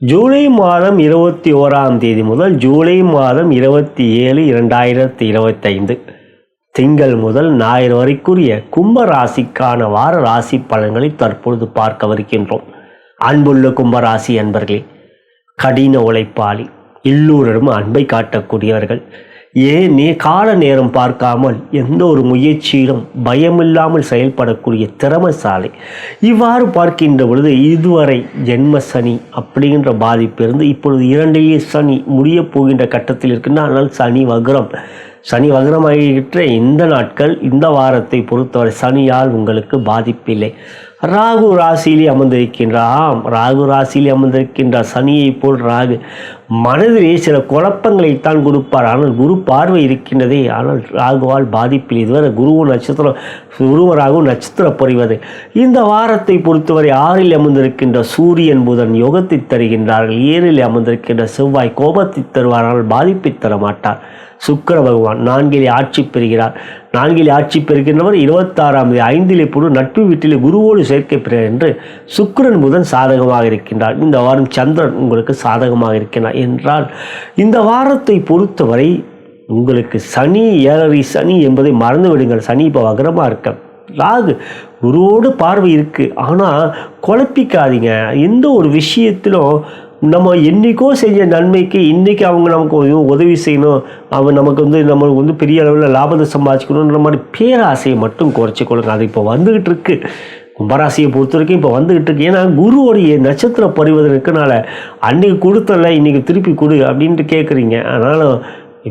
ஜூலை மாதம் இருபத்தி ஓராம் தேதி முதல் ஜூலை மாதம் இருபத்தி ஏழு இரண்டாயிரத்தி இருபத்தைந்து. திங்கள் முதல் ஞாயிறு வரைக்குரிய கும்ப ராசிக்கான வார ராசி பலன்களை தற்பொழுது பார்க்கவிருக்கின்றோம் அன்புள்ள கும்பராசி அன்பர்களே கடின உழைப்பாளி எல்லோரிடமும் அன்பை காட்டக்கூடியவர்கள் ஏன் நீ கால நேரம் பார்க்காமல் எந்த ஒரு முயற்சியிலும் பயமில்லாமல் செயல்படக்கூடிய திறமசாலை? இவ்வாறு பார்க்கின்ற பொழுது இதுவரை ஜென்ம சனி அப்படிங்கிற பாதிப்பிருந்து இப்பொழுது இரண்டிலேயே சனி முடிய போகின்ற கட்டத்தில் இருக்குன்னா ஆனால் சனி வக்ரம். சனி வக்ரமாகின்ற இந்த நாட்கள் இந்த வாரத்தை பொறுத்தவரை சனியால் உங்களுக்கு பாதிப்பில்லை. ராகு ராசியிலே அமர்ந்திருக்கின்றார் ஆம் ராகு ராசியிலே அமர்ந்திருக்கின்றார் சனியை போல் ராகு மனதிலே சில குழப்பங்களைத்தான் கொடுப்பார். ஆனால் குரு பார்வை இருக்கின்றதே. ஆனால் ராகுவால் பாதிப்பில் இதுவரை குருவும் நட்சத்திரம் குருவ ராகு நட்சத்திரம் பொறிவது இந்த வாரத்தை பொறுத்தவரை ஆறில் அமர்ந்திருக்கின்ற சூரியன் புதன் யோகத்தை தருகின்றார்கள். ஏழில் அமர்ந்திருக்கின்ற செவ்வாய் கோபத்தை தருவார். ஆனால் பாதிப்பை தர மாட்டார் சுக்கர பகவான் நான்கிலே ஆட்சி பெறுகிறார். நான்கிலே ஆட்சி பெறுகின்றவர் இருபத்தாறாம் தேதி ஐந்திலே புது நட்பு வீட்டிலே குருவோடு சேர்க்கை பெறுகிறார் என்று சுக்கிரன் புதன் சாதகமாக இருக்கின்றார். இந்த வாரம் சந்திரன் உங்களுக்கு சாதகமாக இருக்கின்றார் என்றால் இந்த வாரத்தை பொறுத்தவரை உங்களுக்கு சனி ஏழரை சனி என்பதை மறந்து விடுங்கள். சனி இப்போ வகரமாக இருக்க ராகு குருவோடு பார்வை இருக்குது ஆனால் குழப்பிக்காதீங்க. எந்த ஒரு விஷயத்திலும் நம்ம என்றைக்கோ செஞ்ச நன்மைக்கு இன்றைக்கி அவங்க நமக்கு உதவி செய்யணும். அவன் நமக்கு வந்து நம்மளுக்கு வந்து பெரிய அளவில் லாபத்தை சம்பாதிச்சுக்கணுன்ற மாதிரி பேராசையை மட்டும் குறைச்சிக்கொள்ளுங்க அது இப்போ வந்துக்கிட்டு இருக்கு. கும்பராசியை பொறுத்த வரைக்கும் இப்போ வந்துக்கிட்டு இருக்கு. ஏன்னா குருவோடைய நட்சத்திரம் பறிவது இருக்கனால அன்னைக்கு கொடுத்தல இன்றைக்கி திருப்பி கொடு அப்படின்ட்டு கேட்குறீங்க அதனால்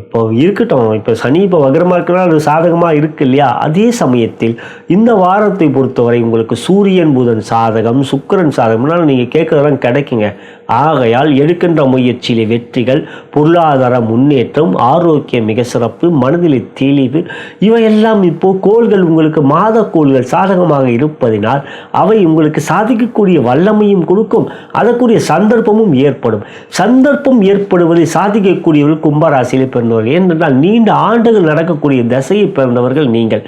இப்போ இருக்கட்டும். இப்போ சனி இப்போ வகரமாக இருக்கிறனால அது சாதகமாக இருக்கு இல்லையா? அதே சமயத்தில் இந்த வாரத்தை பொறுத்தவரை உங்களுக்கு சூரியன் புதன் சாதகம் சுக்கரன் சாதகம்னால நீங்கள் கேட்குறதெல்லாம் கிடைக்குங்க. ஆகையால் எடுக்கின்ற முயற்சியிலே வெற்றிகள் பொருளாதார முன்னேற்றம் ஆரோக்கியம் மிக சிறப்பு மனதில் தெளிவு இவையெல்லாம் இப்போ கோள்கள் உங்களுக்கு மாத கோள்கள் சாதகமாக இருப்பதினால் அவை உங்களுக்கு சாதிக்கக்கூடிய வல்லமையும் கொடுக்கும் அதற்குரிய சந்தர்ப்பமும் ஏற்படும். சந்தர்ப்பம் ஏற்படுவதை சாதிக்கக்கூடியவர்கள் கும்பராசியில் பிறந்தவர்கள் ஏனென்றால் நீண்ட ஆண்டுகள் நடக்கக்கூடிய தசையை பிறந்தவர்கள் நீங்கள்.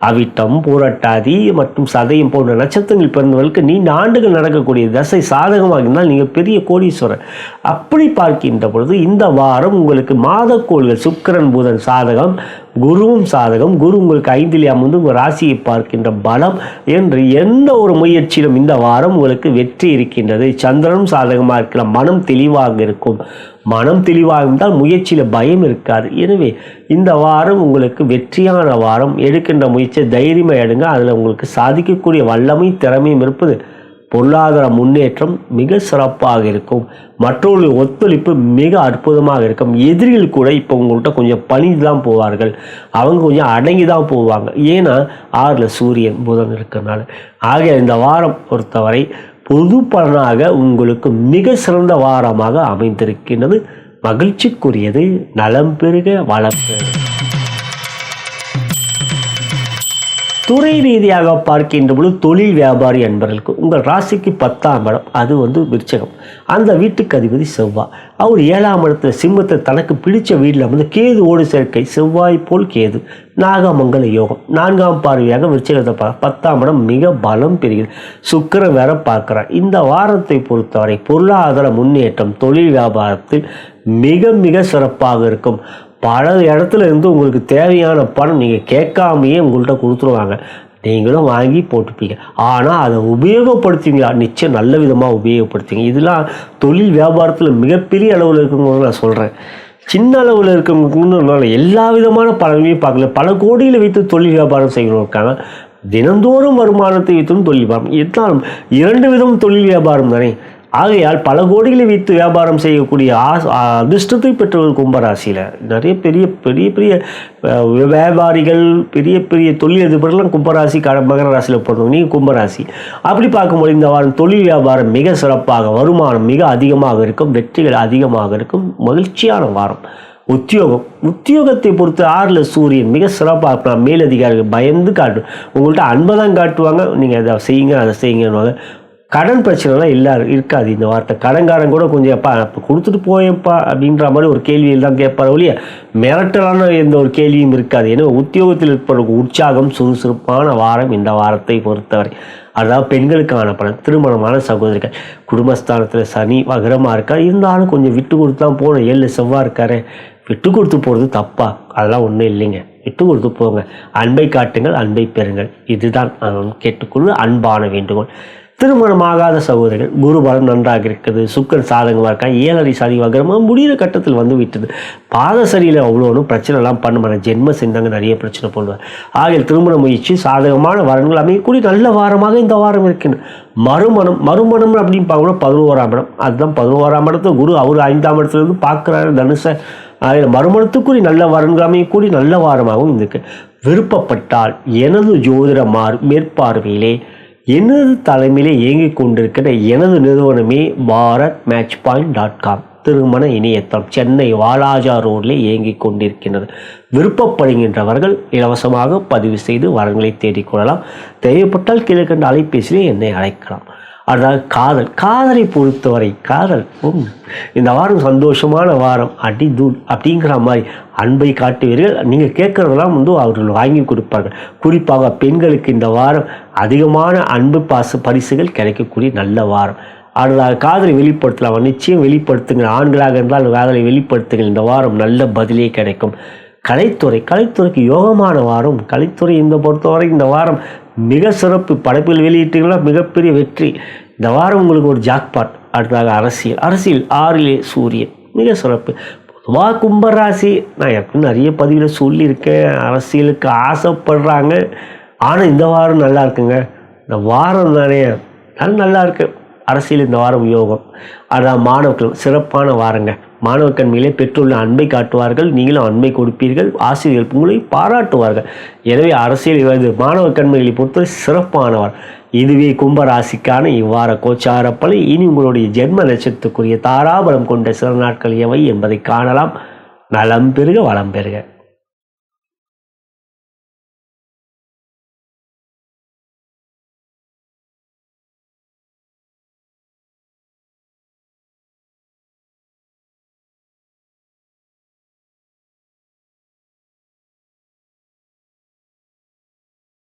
அவிட்டம் பூரட்டாதி மற்றும் சதயம் போன்ற நட்சத்திரங்கள் பிறந்தவர்களுக்கு நீண்ட ஆண்டுகள் நடக்கக்கூடிய தசை சாதகமாக இருந்தால் நீங்கள் பெரிய கோடீஸ்வரர். அப்படி பார்க்கின்ற பொழுது இந்த வாரம் உங்களுக்கு மாதக்கோள்கள் சுக்கிரன் புதன் சாதகம் குருவும் சாதகம் குரு உங்களுக்கு ஐந்திலே அமர்ந்து உங்கள் ராசியை பார்க்கின்ற பலம் என்று எந்த ஒரு முயற்சியிலும் இந்த வாரம் உங்களுக்கு வெற்றி இருக்கின்றது. சந்திரனும் சாதகமாக இருக்கிற மனம் தெளிவாக இருக்கும். மனம் தெளிவாக இருந்தால் முயற்சியில் பயம் இருக்காது. எனவே இந்த வாரம் உங்களுக்கு வெற்றியான வாரம். எடுக்கின்ற முயற்சியை தைரியமாக எடுங்க. அதில் உங்களுக்கு சாதிக்கக்கூடிய வல்லமை திறமையும் இருப்பது பொருளாதார முன்னேற்றம் மிக சிறப்பாக இருக்கும். மற்றவர்களுடைய ஒத்துழைப்பு மிக அற்புதமாக இருக்கும். எதிரிகள் கூட இப்போ உங்கள்கிட்ட கொஞ்சம் பணிந்து தான் போவார்கள். அவங்க கொஞ்சம் அடங்கி தான் போவாங்க. ஏன்னா ஆறில் சூரியன் புதன் இருக்கிறனால ஆக இந்த வாரம் பொறுத்தவரை பொது பலனாக உங்களுக்கு மிக சிறந்த வாரமாக அமைந்திருக்கின்றது. மகிழ்ச்சிக்குரியது. நலம் பெருக வளம் பெருக. துறை ரீதியாக பார்க்கின்ற பொழுது தொழில் வியாபாரி என்பவர்களுக்கு உங்கள் ராசிக்கு பத்தாம் இடம் அது வந்து விருச்சகம். அந்த வீட்டுக்கு அதிபதி செவ்வாய் அவர் ஏழாம் இடத்துல சிம்மத்தை தனக்கு பிடித்த வீட்டில் வந்து கேது ஓடு சேர்க்கை செவ்வாய் போல் கேது நாகமங்கல யோகம். நான்காம் பார்வையாக விருச்சகத்தை பார்க்க பத்தாம் இடம் மிக பலம் பெறுகிறது. சுக்கரம் வேற பார்க்குறார். இந்த வாரத்தை பொறுத்தவரை பொருளாதார முன்னேற்றம் தொழில் வியாபாரத்தில் மிக மிக சிறப்பாக இருக்கும். பல இடத்துல இருந்து உங்களுக்கு தேவையான பணம் நீங்கள் கேட்காமையே உங்கள்கிட்ட கொடுத்துருவாங்க. நீங்களும் வாங்கி போட்டுப்பீங்க. ஆனால் அதை உபயோகப்படுத்துவீங்களா? நிச்சயம் நல்ல விதமாக உபயோகப்படுத்துவீங்க. இதெல்லாம் தொழில் வியாபாரத்தில் மிகப்பெரிய அளவில் இருக்குங்கிறத நான் சொல்கிறேன் சின்ன அளவில் இருக்கவங்களுக்கு எல்லா விதமான பலனையும் பார்க்கல. பல கோடியில் வைத்து தொழில் வியாபாரம் செய்யணும் இருக்காங்க. தினந்தோறும் வருமானத்தை வைத்தும் தொழில் வியாபாரம். இருந்தாலும் இரண்டு விதம் தொழில் வியாபாரம் தானே? ஆகையால் பல கோடிகளை வைத்து வியாபாரம் செய்யக்கூடிய ஆஸ் அதிர்ஷ்டத்தை பெற்றவர் கும்பராசியில். நிறைய பெரிய பெரிய பெரிய வியாபாரிகள் பெரிய பெரிய தொழில் அதிபர்கள்லாம் கும்பராசி கட மகர ராசியில் பிறந்தவங்க. நீங்கள் கும்பராசி. அப்படி பார்க்கும்போது இந்த வாரம் தொழில் வியாபாரம் மிக சிறப்பாக வருமானம் மிக அதிகமாக இருக்கும் வெற்றிகள் அதிகமாக இருக்கும் மகிழ்ச்சியான வாரம். உத்தியோகம். உத்தியோகத்தை பொறுத்து ஆறில் சூரியன் மிக சிறப்பாக இருக்கலாம் மேலதிகாரிகள் பயந்து காட்டும் உங்கள்கிட்ட அன்பை தான் காட்டுவாங்க. நீங்கள் அதை செய்யுங்க அதை செய்யுங்கன்னுவாங்க. கடன் பிரச்சனைலாம் இல்லை இருக்காது. இந்த வார்த்தை கடன்காரன் கூட கொஞ்சம் எப்பா அப்போ கொடுத்துட்டு போயேப்பா அப்படின்ற மாதிரி ஒரு கேள்வியில் தான் கேட்பார் ஒழிய மிரட்டலான எந்த ஒரு கேள்வியும் இருக்காது. ஏன்னா உத்தியோகத்தில் இருப்பவர்களுக்கு உற்சாகம் சுறுசுறுப்பான வாரம் இந்த வாரத்தை பொறுத்தவரை. அதாவது பெண்களுக்கான பலன் திருமணமான சகோதரிகள் குடும்பஸ்தானத்தில் சனி வகரமாக இருக்கா இருந்தாலும் கொஞ்சம் விட்டு கொடுத்து தான் போகணும். ஏழு செவ்வாய் இருக்காரு. விட்டு கொடுத்து போகிறது தப்பா? அதெல்லாம் ஒன்றும் இல்லைங்க. விட்டு கொடுத்து போங்க. அன்பை காட்டுங்கள் அன்பை பெறுங்கள். இதுதான் கேட்டுக்கொள்ள அன்பான வேண்டுகோள். திருமணமாகாத சகோதரர்கள் குருபலம் நன்றாக இருக்குது சுக்கன் சாதகமாக இருக்கா ஏழரை சாதகமாக வகரமாக முடிகிற கட்டத்தில் வந்து விட்டது. பாத சரியில் அவ்வளோ ஒன்றும் பிரச்சனைலாம் பண்ண மாட்டேன் ஜென்ம சிந்தங்க நிறைய பிரச்சனை பண்ணுவார். ஆகிய திருமண முயற்சி சாதகமான வரன்கள் அமையக்கூடிய நல்ல வாரமாக இந்த வாரம் இருக்கின்றது. மறுமணம் மறுமணம் அப்படின்னு பார்க்கணும் பதினோராம் இடம். அதுதான் பதினோராம் இடத்துல குரு அவர் ஐந்தாம் இடத்துலேருந்து பார்க்குறாரு. தனுசை அதில் மறுமணத்துக்குரிய நல்ல வரன்கள் அமையக்கூடிய நல்ல வாரமாகவும் இருக்குது விருப்பப்பட்டால் எனது ஜோதிட மார் மேற்பார்வையிலே எனது தலைமையிலே இயங்கிக் கொண்டிருக்கிற எனது நிறுவனமே Bharat match point dot com திருமண இணையத்தளம் சென்னை வாலாஜா ரோடில் இயங்கிக் கொண்டிருக்கின்றது. விருப்பப்படுகின்றவர்கள் இலவசமாக பதிவு செய்து வரங்களை தேடிக்கொள்ளலாம் தேவைப்பட்டால் கீழே கண்ட அலைபேசியிலே என்னை அழைக்கலாம். அதாவது காதல் காதலை பொறுத்தவரை காதல் உம், இந்த வாரம் சந்தோஷமான வாரம் அடி தூள் அப்படிங்கிற மாதிரி அன்பை காட்டுவீர்கள். நீங்கள் கேட்குறதெல்லாம் வந்து அவர்கள் வாங்கி கொடுப்பார்கள். குறிப்பாக பெண்களுக்கு இந்த வாரம் அதிகமான அன்பு பாச பரிசுகள் கிடைக்கக்கூடிய நல்ல வாரம். அடுத்த காதலை வெளிப்படுத்தலாம். நிச்சயம் வெளிப்படுத்துங்க ஆண்களாக இருந்தால் காதலை வெளிப்படுத்துங்கள். இந்த வாரம் நல்ல பதிலே கிடைக்கும். கலைத்துறை கலைத்துறைக்கு யோகமான வாரம். கலைத்துறை இந்த பொறுத்தவரை இந்த வாரம் மிக சிறப்பு படைப்பில் வெளியிட்டீங்களா மிகப்பெரிய வெற்றி. இந்த வாரம் உங்களுக்கு ஒரு ஜாக்பாட் அடுத்ததாக அரசியல். அரசியல் ஆறிலே சூரியன். மிக சிறப்பு. பொதுவாக கும்பராசி. நான் எப்படின்னு நிறைய பதிவில் சொல்லியிருக்கேன். அரசியலுக்கு ஆசைப்படுறாங்க. ஆனால் இந்த வாரம் நல்லா இருக்குங்க. இந்த வாரம் தானே அது நல்லா இருக்கு. அரசியல் இந்த வாரம் யோகம். அதான் மாணவர்கள் சிறப்பான வாரங்க. மாணவ கண்மையிலே பெற்றுள்ள அன்பை காட்டுவார்கள் நீங்களும் அன்பை கொடுப்பீர்கள் ஆசிரியர்கள் உங்களை பாராட்டுவார்கள். எனவே அரசியல் இவரது மாணவர் கண்மைகளை பொறுத்தவரை சிறப்பானவர். இதுவே கும்பராசிக்கான இவ்வார கோச்சார பலன் இனி உங்களுடைய ஜென்ம நட்சத்திரத்துக்குரிய தாராபலம் கொண்ட சில நாட்கள் எவை என்பதை காணலாம். நலம் பெறுக வளம் பெறுக.